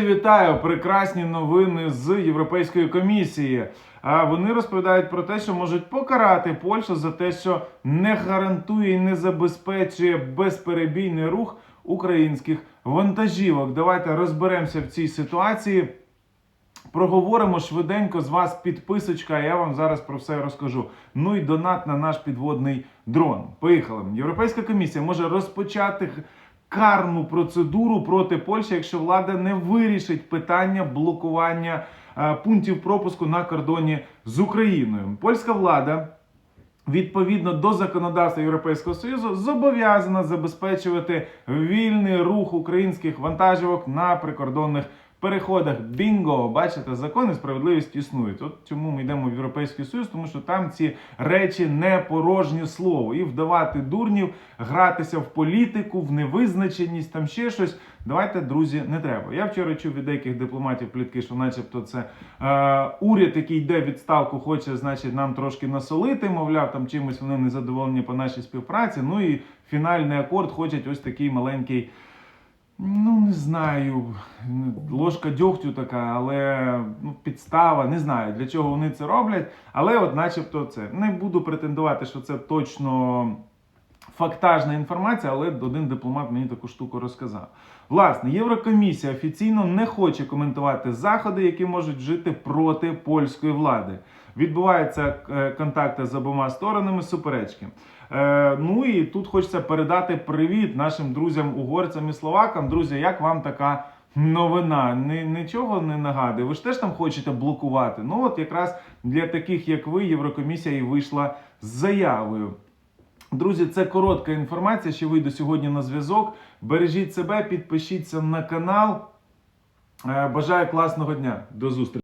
Вітаю! Прекрасні новини з Європейської комісії. А вони розповідають про те, що можуть покарати Польщу за те, що не гарантує і не забезпечує безперебійний рух українських вантажівок. Давайте розберемося в цій ситуації. Проговоримо швиденько з вас підписочка, я вам зараз про все розкажу. Ну і донат на наш підводний дрон. Поїхали. Європейська комісія може розпочати карну процедуру проти Польщі, якщо влада не вирішить питання блокування е, пунктів пропуску на кордоні з Україною. Польська влада відповідно до законодавства Європейського Союзу зобов'язана забезпечувати вільний рух українських вантажівок на прикордонних переходах. Бінго! Бачите, закон і справедливість існують. От чому ми йдемо в Європейський Союз, тому що там ці речі не порожнє слово. І вдавати дурнів, гратися в політику, в невизначеність, там ще щось. Давайте, друзі, не треба. Я вчора чув від деяких дипломатів плітки, що, начебто, це е, уряд, який йде в відставку, хоче, значить, нам трошки насолити, мовляв, там чимось вони не задоволені по нашій співпраці. Ну і фінальний акорд хочуть ось такий маленький. Не знаю, ложка дьогтю така, але ну, підстава, не знаю, для чого вони це роблять. Але, от, начебто, це не буду претендувати, що це точно фактажна інформація, але один дипломат мені таку штуку розказав. Власне, Єврокомісія офіційно не хоче коментувати заходи, які можуть жити проти польської влади. Відбуваються е, контакти з обома сторонами суперечки. Е, ну і тут хочеться передати привіт нашим друзям угорцям і словакам. Друзі, як вам така новина? Ни, нічого не нагадує. Ви ж теж там хочете блокувати. Ну от якраз для таких, як ви, Єврокомісія і вийшла з заявою. Друзі, це коротка інформація. Ще вийду сьогодні на зв'язок. Бережіть себе, підпишіться на канал. Е, Бажаю класного дня. До зустрічі.